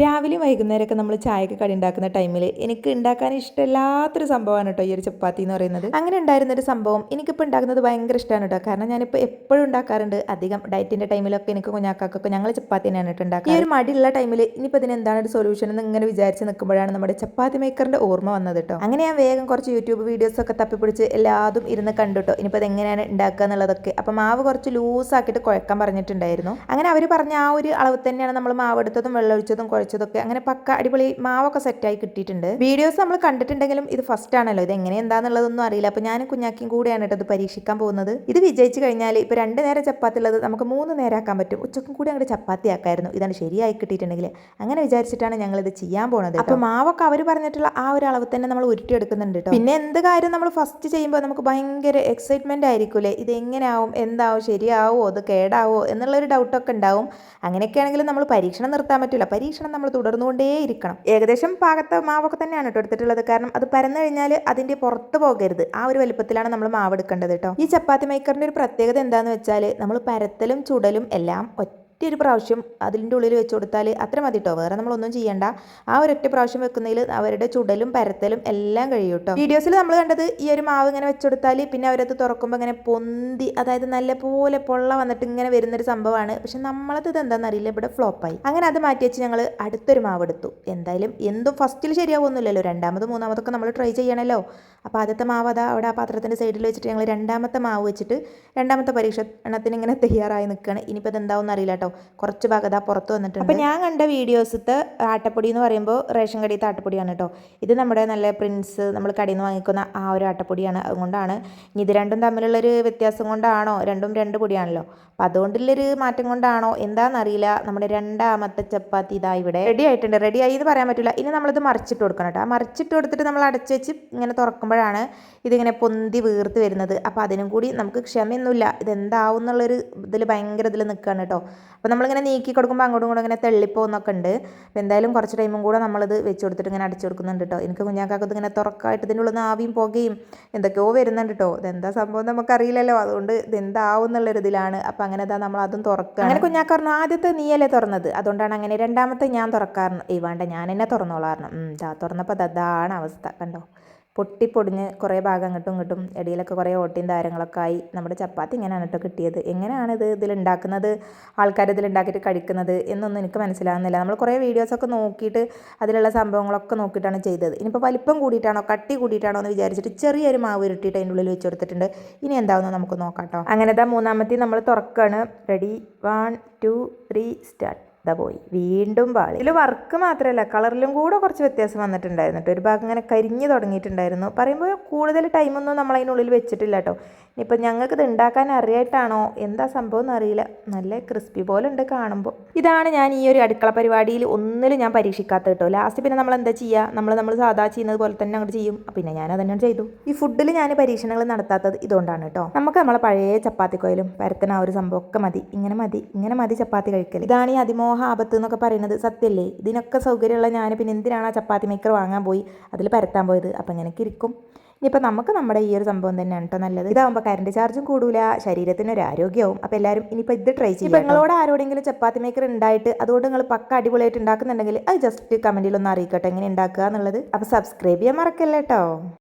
രാവിലെയും വൈകുന്നേരമൊക്കെ നമ്മൾ ചായക്ക് കടി ഉണ്ടാക്കുന്ന ടൈമിൽ എനിക്ക് ഉണ്ടാക്കാൻ ഇഷ്ടമില്ലാത്തൊരു സംഭവമാണ് കേട്ടോ ഈ ഒരു ചപ്പാത്തി എന്ന് പറയുന്നത്. അങ്ങനെ ഉണ്ടായിരുന്ന ഒരു സംഭവം എനിക്കിപ്പോൾ ഉണ്ടാക്കുന്നത് ഭയങ്കര ഇഷ്ടമാണ് കേട്ടോ. കാരണം ഞാനിപ്പോൾ എപ്പോഴും ഉണ്ടാക്കാറുണ്ട്. അധികം ഡയറ്റിന്റെ ടൈമിലൊക്കെ എനിക്ക് കുഞ്ഞാക്കൊക്കെ ഞങ്ങൾ ചപ്പാത്തി തന്നെയാണ് കേട്ടോ ഉണ്ടാക്കുക ഈ ഒരു മടിയുള്ള ടൈമിൽ ഇനിയിപ്പോൾ ഇതിന് എന്താണ് ഒരു സൊല്യൂഷൻ എന്ന് ഇങ്ങനെ വിചാരിച്ച് നിൽക്കുമ്പോഴാണ് നമ്മുടെ ചപ്പാത്തി മേക്കറിന്റെ ഓർമ്മ വന്നത് കേട്ടോ. അങ്ങനെ ഞാൻ വേഗം കുറച്ച് യൂട്യൂബ് വീഡിയോസൊക്കെ തപ്പിപ്പിടിച്ച് എല്ലാതും ഇരുന്ന് കണ്ടു കേട്ടോ. ഇനിയിപ്പോൾ അതെങ്ങനെയാണ് ഉണ്ടാക്കുക എന്നുള്ളതൊക്കെ. അപ്പം മാവ് കുറച്ച് ലൂസാക്കിയിട്ട് കുഴക്കാൻ പറഞ്ഞിട്ടുണ്ടായിരുന്നു. അങ്ങനെ അവർ പറഞ്ഞ ആ ഒരു അളവ് തന്നെയാണ് നമ്മൾ മാവ് എടുത്തതും വെള്ളം വെള്ളമൊഴിച്ചതും കുഴച്ചതൊക്കെ അങ്ങനെ പക്ക അടിപൊളി മാവൊക്കെ സെറ്റായി കിട്ടിയിട്ടുണ്ട്. വീഡിയോസ് നമ്മൾ കണ്ടിട്ടുണ്ടെങ്കിലും ഇത് ഫസ്റ്റ് ആണല്ലോ. ഇത് എങ്ങനെ എന്താണെന്നുള്ളതൊന്നും അറിയില്ല. അപ്പോൾ ഞാൻ കുഞ്ഞാക്കിയും കൂടെയാണ് കേട്ടോ ഇത് പരീക്ഷിക്കാൻ പോകുന്നത്. ഇത് വിജയിച്ചു കഴിഞ്ഞാൽ ഇപ്പൊ രണ്ട് നേരം ചപ്പാത്തി ഉള്ളത് നമുക്ക് മൂന്ന് നേരം ആക്കാൻ പറ്റും. ഉച്ചക്കും കൂടി അങ്ങോട്ട് ചപ്പാത്തി ആക്കായിരുന്നു. ഇതാണ് ശരിയായി കിട്ടിയിട്ടുണ്ടെങ്കിൽ. അങ്ങനെ വിചാരിച്ചിട്ടാണ് ഞങ്ങൾ ഇത് ചെയ്യാൻ പോണത് അപ്പോൾ മാവൊക്കെ അവർ പറഞ്ഞിട്ടുള്ള ആ ഒരു അളവ് തന്നെ നമ്മൾ ഉരുട്ടിയെടുക്കുന്നുണ്ട് കേട്ടോ. പിന്നെ എന്ത് കാര്യം നമ്മൾ ഫസ്റ്റ് ചെയ്യുമ്പോൾ നമുക്ക് ഭയങ്കര എക്സൈറ്റ്മെന്റ് ആയിരിക്കൂലേ? ഇത് എങ്ങനെയാവും? എന്താവും? ശരിയാവോ? അത് കേടാവോ? എന്നുള്ളൊരു ഡൗട്ടൊക്കെ ഉണ്ടാവും. അങ്ങനെയൊക്കെ ആണെങ്കിലും നമ്മൾ പരീക്ഷണം നിർത്താൻ പറ്റില്ല പരീക്ഷണം നമ്മൾ തുടർന്നുകൊണ്ടേയിരിക്കണം. ഏകദേശം പാകത്ത മാവൊക്കെ തന്നെയാണ് കേട്ടോ എടുത്തിട്ടുള്ളത്. കാരണം അത് പരന്നു കഴിഞ്ഞാൽ അതിന്റെ പുറത്ത് പോകരുത്. ആ ഒരു വലുപ്പത്തിലാണ് നമ്മൾ മാവ് എടുക്കേണ്ടത് കേട്ടോ. ഈ ചപ്പാത്തി മേക്കറിന്റെ ഒരു പ്രത്യേകത എന്താണെന്ന് വെച്ചാൽ നമ്മൾ പരത്തലും ചുടലും എല്ലാം ഒറ്റ ഒരു പ്രാവശ്യം അതിന്റെ ഉള്ളിൽ വെച്ച് കൊടുത്താൽ അത്ര മതി കേട്ടോ വേറെ നമ്മളൊന്നും ചെയ്യണ്ട. ആ ഒരൊറ്റ പ്രാവശ്യം വെക്കുന്നതിൽ അവരുടെ ചുടലും പരത്തലും എല്ലാം കഴിയും കേട്ടോ വീഡിയോസിൽ നമ്മൾ കണ്ടത് ഈ ഒരു മാവ് ഇങ്ങനെ വെച്ച് കൊടുത്താൽ പിന്നെ അവരത് തുറക്കുമ്പോൾ ഇങ്ങനെ പൊന്തി അതായത് നല്ല പോലെ പൊള്ള വന്നിട്ട് ഇങ്ങനെ വരുന്നൊരു സംഭവമാണ്. പക്ഷെ നമ്മളത് ഇത് എന്താണെന്ന് അറിയില്ല. ഇവിടെ ഫ്ലോപ്പായി. അങ്ങനെ അത് മാറ്റി വെച്ച് ഞങ്ങൾ അടുത്തൊരു മാവ് എടുത്തു. എന്തായാലും എന്തും ഫസ്റ്റിൽ ശരിയാവുന്നില്ലല്ലോ രണ്ടാമത് മൂന്നാമതൊക്കെ നമ്മൾ ട്രൈ ചെയ്യണമല്ലോ. അപ്പോൾ ആദ്യത്തെ മാവ് അതാ അവിടെ ആ പാത്രത്തിന്റെ സൈഡിൽ വെച്ചിട്ട് ഞങ്ങൾ രണ്ടാമത്തെ മാവ് വെച്ചിട്ട് രണ്ടാമത്തെ പരീക്ഷണത്തിന് ഇങ്ങനെ തയ്യാറായി നിൽക്കുകയാണ്. ഇനിയിപ്പോൾ ഇത് എന്താവും അറിയില്ല കുറച്ച് ഭാഗം അതാ പുറത്ത് വന്നിട്ടുണ്ട്. അപ്പോൾ ഞാൻ കണ്ട വീഡിയോസത്തെ ആട്ടപ്പൊടി എന്ന് പറയുമ്പോൾ റേഷൻ കടിയത്തെ ആട്ടപ്പൊടിയാണ് കേട്ടോ ഇത് നമ്മുടെ നല്ല പ്രിൻസ് നമ്മൾ കടയിൽ നിന്ന് വാങ്ങിക്കുന്ന ആ ഒരു ആട്ടപ്പൊടിയാണ്. അതുകൊണ്ടാണ് ഇനി ഇത് രണ്ടും തമ്മിലുള്ളൊരു വ്യത്യാസം കൊണ്ടാണോ? രണ്ടും രണ്ട് പൊടിയാണല്ലോ. അപ്പം അതുകൊണ്ടുള്ളൊരു മാറ്റം കൊണ്ടാണോ? എന്താണെന്നറിയില്ല നമ്മുടെ രണ്ടാമത്തെ ചപ്പാത്തി ഇതാ ഇവിടെ റെഡി ആയിട്ടുണ്ട്. റെഡി ആയി എന്ന് പറയാൻ പറ്റില്ല ഇനി നമ്മളിത് മറിച്ചിട്ട് കൊടുക്കണം കേട്ടോ ആ മറിച്ചിട്ട് കൊടുത്തിട്ട് നമ്മൾ അടച്ച് വെച്ച് ഇങ്ങനെ തുറക്കുമ്പോഴാണ് ഇതിങ്ങനെ പൊന്തി വീർത്ത് വരുന്നത്. അപ്പോൾ അതിനും കൂടി നമുക്ക് ക്ഷമയൊന്നുമില്ല. ഇതെന്താവും എന്നുള്ളൊരു ഇതിൽ ഭയങ്കര ഇതിൽ നിൽക്കുകയാണ് കേട്ടോ അപ്പോൾ നമ്മളിങ്ങനെ നീക്കി കൊടുക്കുമ്പോൾ അങ്ങോട്ടും ഇങ്ങോട്ടും ഇങ്ങനെ തെള്ളിപ്പോകുന്നൊക്കെ ഉണ്ട്. അപ്പോൾ എന്തായാലും കുറച്ച് ടൈമും കൂടെ നമ്മളിത് വെച്ച് കൊടുത്തിട്ട് ഇങ്ങനെ അടിച്ചു കൊടുക്കുന്നുണ്ട് കേട്ടോ എനിക്ക് കുഞ്ഞാക്കാക്കത് ഇങ്ങനെ തുറക്കായിട്ട് ഇതിന്റെ ഉള്ളിൽ നിന്ന് ആവിയും പുകയും എന്തൊക്കെയോ വരുന്നുണ്ട് കേട്ടോ ഇതെന്താ സംഭവം നമുക്കറിയില്ലല്ലോ. അതുകൊണ്ട് ഇതെന്താവും എന്നുള്ളൊരു ഇതിലാണ്. അപ്പോൾ അങ്ങനെ ഇതാ നമ്മൾ അതും തുറക്കുക അങ്ങനെ കുഞ്ഞാക്ക പറഞ്ഞു ആദ്യത്തെ നീയല്ലേ തുറന്നത്? അതുകൊണ്ടാണ് അങ്ങനെ രണ്ടാമത്തെ ഞാൻ തുറക്കാറുണ്ട് ഈ വേണ്ട ഞാൻ എന്നെ തുറന്നോളാറുണ്ട് ഇതാ തുറന്നപ്പോൾ അതാണ് അവസ്ഥ. കണ്ടോ? പൊട്ടിപ്പൊടിഞ്ഞ് കുറേ ഭാഗം അങ്ങോട്ടും ഇങ്ങോട്ടും ഇടയിലൊക്കെ കുറേ ഓട്ടിയും താരങ്ങളൊക്കെ ആയി നമ്മുടെ ചപ്പാത്തി ഇങ്ങനെയാണ് കേട്ടോ കിട്ടിയത്. എങ്ങനെയാണ് ഇത് ഇതിലുണ്ടാക്കുന്നത്? ആൾക്കാർ ഇതിലുണ്ടാക്കിയിട്ട് കഴിക്കുന്നത് എന്നൊന്നും എനിക്ക് മനസ്സിലാകുന്നില്ല നമ്മൾ കുറേ വീഡിയോസൊക്കെ നോക്കിയിട്ട് അതിലുള്ള സംഭവങ്ങളൊക്കെ നോക്കിയിട്ടാണ് ചെയ്തത്. ഇനിയിപ്പോൾ വലിപ്പം കൂടിയിട്ടാണോ കട്ടി കൂടിയിട്ടാണോ എന്ന് വിചാരിച്ചിട്ട് ചെറിയൊരു മാവ് ഉരുട്ടിയിട്ട് അതിന്റെ ഉള്ളിൽ വെച്ച് കൊടുത്തിട്ടുണ്ട്. ഇനി എന്താവുന്നു നമുക്ക് നോക്കാം കേട്ടോ. അങ്ങനത്തെ മൂന്നാമത്തെ നമ്മൾ തുറക്കുകയാണ് ready one two three start പോയി. വീണ്ടും പാളി. ഇതിൽ വർക്ക് മാത്രമല്ല കളറിലും കൂടെ കുറച്ച് വ്യത്യാസം വന്നിട്ടുണ്ടായിരുന്നു കേട്ടോ. ഒരു ഭാഗം ഇങ്ങനെ കരിഞ്ഞു തുടങ്ങിയിട്ടുണ്ടായിരുന്നു. പറയുമ്പോൾ കൂടുതൽ ടൈമൊന്നും നമ്മൾ അതിനുള്ളിൽ വെച്ചിട്ടില്ല കേട്ടോ. ഇനിയിപ്പോൾ ഞങ്ങൾക്ക് ഇത് ഉണ്ടാക്കാൻ അറിയായിട്ടാണോ? എന്താ സംഭവം എന്നറിയില്ല നല്ല ക്രിസ്പി പോലെ ഉണ്ട് കാണുമ്പോൾ ഇതാണ് ഞാൻ ഈ ഒരു അടുക്കള പരിപാടിയിൽ ഒന്നിലും ഞാൻ പരീക്ഷിക്കാത്ത കേട്ടോ. ലാസ്റ്റ് പിന്നെ നമ്മൾ എന്താ ചെയ്യുക നമ്മൾ നമ്മൾ സാധാ ചെയ്യുന്നത് പോലെ തന്നെ അങ്ങോട്ട് ചെയ്യും. പിന്നെ ഞാൻ അതന്നെ ചെയ്തു. ഈ ഫുഡിൽ ഞാൻ പരീക്ഷണങ്ങൾ നടത്താത്തത് ഇതുകൊണ്ടാണ് കേട്ടോ. നമുക്ക് നമ്മളെ പഴയ ചപ്പാത്തി കോയിലും പരത്തന ആ ഒരു സംഭവമൊക്കെ മതി. ഇങ്ങനെ മതി ഇങ്ങനെ മതി ചപ്പാത്തി കഴിക്കൽ ഇതാണ് ഈ അതിമോഹ ആപത്ത് എന്നൊക്കെ പറയുന്നത് സത്യല്ലേ? ഇതിനൊക്കെ സൗകര്യമുള്ള ഞാൻ പിന്നെ എന്തിനാണ് ആ ചപ്പാത്തി മേക്കർ വാങ്ങാൻ പോയി? അതിൽ പരത്താൻ പോയത്. അപ്പം ഇങ്ങനെയൊക്കെ ഇരിക്കും. ഇനിയിപ്പോൾ നമുക്ക് നമ്മുടെ ഈ ഒരു സംഭവം തന്നെയാണ് കേട്ടോ നല്ലത്. ഇതാകുമ്പോൾ കറണ്ട് ചാർജും കൂടൂല ശരീരത്തിന് ഒരു ആരോഗ്യവും. അപ്പോൾ എല്ലാവരും ഇനിയിപ്പോൾ ഇത് ട്രൈ ചെയ്യും നിങ്ങളോട് ആരോടെങ്കിലും ചപ്പാത്തി മേക്കർ ഉണ്ടായിട്ട് അതുകൊണ്ട് നിങ്ങൾ പക്ക അടിപൊളിയായിട്ട് ഉണ്ടാക്കുന്നുണ്ടെങ്കിൽ അത് ജസ്റ്റ് കമന്റിൽ ഒന്ന് അറിയിക്കട്ടെ. എങ്ങനെ ഉണ്ടാക്കുക എന്നുള്ളത്. അപ്പോൾ സബ്സ്ക്രൈബ് ചെയ്യാൻ മറക്കല്ലേ കേട്ടോ